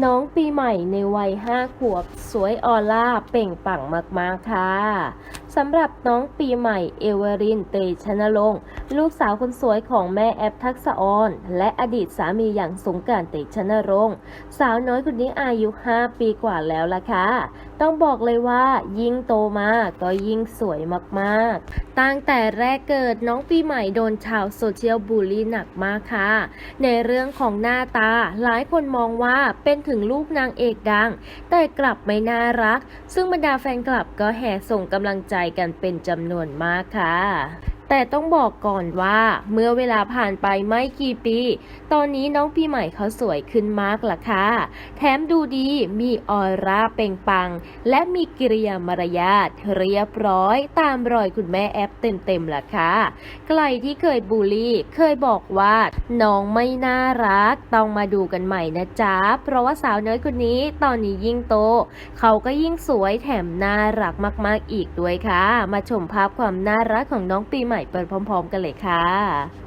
น้องปีใหม่ในวัยห้าขวบ สวยออร่าเปล่งปลั่งมาก ๆ ค่ะสำหรับน้องปีใหม่เอเวอรินเตชนรงค์ลูกสาวคนสวยของแม่แอปทักษะออน และอดีตสามีอย่างสงการเตชนรงค์สาวน้อยคนนี้อายุ 5 ปีกว่าแล้วล่ะค่ะต้องบอกเลยว่ายิ่งโตมาก็ยิ่งสวยมากๆ ตั้งแต่แรกเกิดน้องปีใหม่โดนชาวโซเชียลบูลลี่หนักมากค่ะ ในเรื่องของหน้าตาหลายคนมองว่าเป็นถึงลูกนางเอกดัง แต่กลับไม่น่ารัก ซึ่งบรรดาแฟนคลับก็แห่ส่งกำลังใจกันเป็นจำนวนมากค่ะ แต่ต้องบอกก่อนว่าเมื่อเวลาผ่านไปไม่กี่ปี ตอนนี้น้องปีใหม่เขาสวยขึ้นมากล่ะค่ะ แถมดูดีมีออร่าเป่งปัง และมีกิริยามารยาทเรียบร้อยตามรอยคุณแม่แอปเต็มๆล่ะค่ะใครที่เคยบูลลี่เคยบอกว่าน้องไม่น่ารักต้องมาดูกันใหม่นะจ๊ะ เพราะว่าสาวน้อยคนนี้ตอนนี้ยิ่งโต เขาก็ยิ่งสวยแถมน่ารักมากๆอีกด้วยค่ะ มาชมภาพความน่ารักของน้องปีใหม่เปิดพร้อม ๆ กันเลยค่ะ